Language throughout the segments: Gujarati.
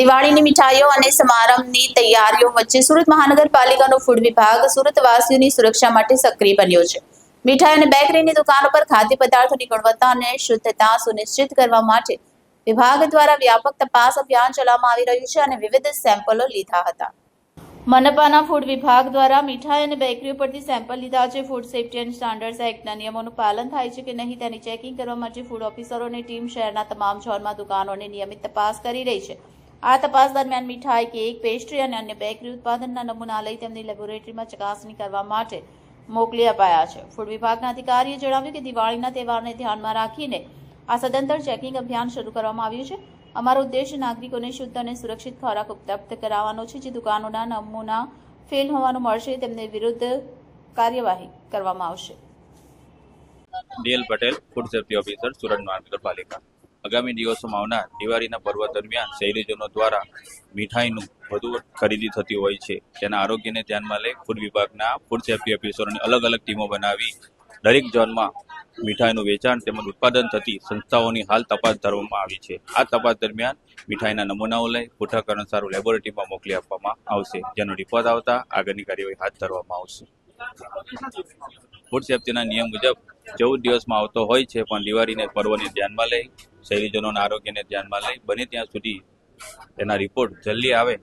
દિવાળીની મીઠાઈઓ અને સમારંભની તૈયારીઓ વચ્ચે સુરત મહાનગરપાલિકાનો ફૂડ વિભાગ સુરતવાસીઓની સુરક્ષા માટે સક્રિય બન્યો છે. મીઠાઈ અને બેકરીની દુકાનો પર ખાદ્ય પદાર્થોની ગુણવત્તા અને શુદ્ધતા સુનિશ્ચિત કરવા માટે વિભાગ દ્વારા વ્યાપક તપાસ અભિયાન ચલાવવામાં આવી રહ્યું છે અને વિવિધ સેમ્પલો લીધા હતા. મનપાના ફૂડ વિભાગ દ્વારા મીઠાઈ અને બેકરીઓ પરથી સેમ્પલ લીધા છે. ફૂડ સેફ્ટી એન્ડ સ્ટાન્ડર્ડ એક્ટના નિયમોનું પાલન થાય છે કે નહીં તેની ચેકિંગ કરવા માટે ફૂડ ઓફિસરોની ટીમ શહેરના તમામ ઝોનમાં દુકાનોની નિયમિત તપાસ કરી રહી છે. આ તપાસ દરમિયાન મીઠાઈ, કેક, પેસ્ટ્રી અને અન્ય બેકરી ઉત્પાદનના નમૂના લઈ તેમની લેબોરેટરીમાં ચકાસણી કરવા માટે મોકલી અપાયા છે. ફૂડ વિભાગના અધિકારીએ જણાવ્યું કે દિવાળીના તહેવારને ધ્યાનમાં રાખીને આ સદંતર ચેકિંગ અભિયાન શરૂ કરવામાં આવ્યું છે. અમારો ઉદ્દેશ નાગરિકોને શુદ્ધ અને સુરક્ષિત ખોરાક ઉપલબ્ધ કરાવવાનો છે. જે દુકાનોના નમૂના ફેલ હોવાનું મળશે, તેમને વિરુદ્ધ કાર્યવાહી કરવામાં આવશે. D L Patel, food safety officer, Surat મહાનગરપાલિકા. આગામી દિવસોમાં આવનાર દિવાળીના પર્વ દરમિયાન શહેરીજનો દ્વારા મીઠાઈનું વધુ ખરીદી થતી હોય છે. તેના આરોગ્યને ધ્યાનમાં લઈ ફૂડ વિભાગના ફૂડ સેફ્ટી ઓફિસરોની અલગ અલગ ટીમો બનાવી દરેક ઝોનમાં મીઠાઈનું વેચાણ તેમજ ઉત્પાદન થતી સંસ્થાઓની હાલ તપાસ ધરવામાં આવી છે. આ તપાસ દરમિયાન મીઠાઈના નમૂનાઓ લઈ પૃથ્થકરણ સારું લેબોરેટરીમાં મોકલી આપવામાં આવશે. જેનો રિપોર્ટ આવતા આગળની કાર્યવાહી હાથ ધરવામાં આવશે. ફૂડ સેફ્ટીના નિયમ મુજબ ચૌદ દિવસમાં આવતો હોય છે, પણ દિવાળીને પર્વને ધ્યાનમાં લઈ, શહેરીજનોના આરોગ્યને ધ્યાનમાં લઈ બને ત્યાં સુધી તેના રિપોર્ટ જલ્દી આવે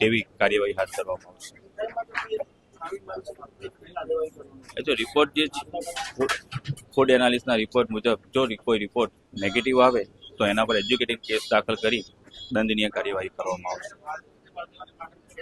તેવી કાર્યવાહી હાથ ધરવામાં આવશે. જો રિપોર્ટ જે ફૂડ એનાલિસ્ટના રિપોર્ટ મુજબ જો કોઈ રિપોર્ટ નેગેટિવ આવે, તો એના પર એજ્યુકેટિવ કેસ દાખલ કરી દંડનીય કાર્યવાહી કરવામાં આવશે.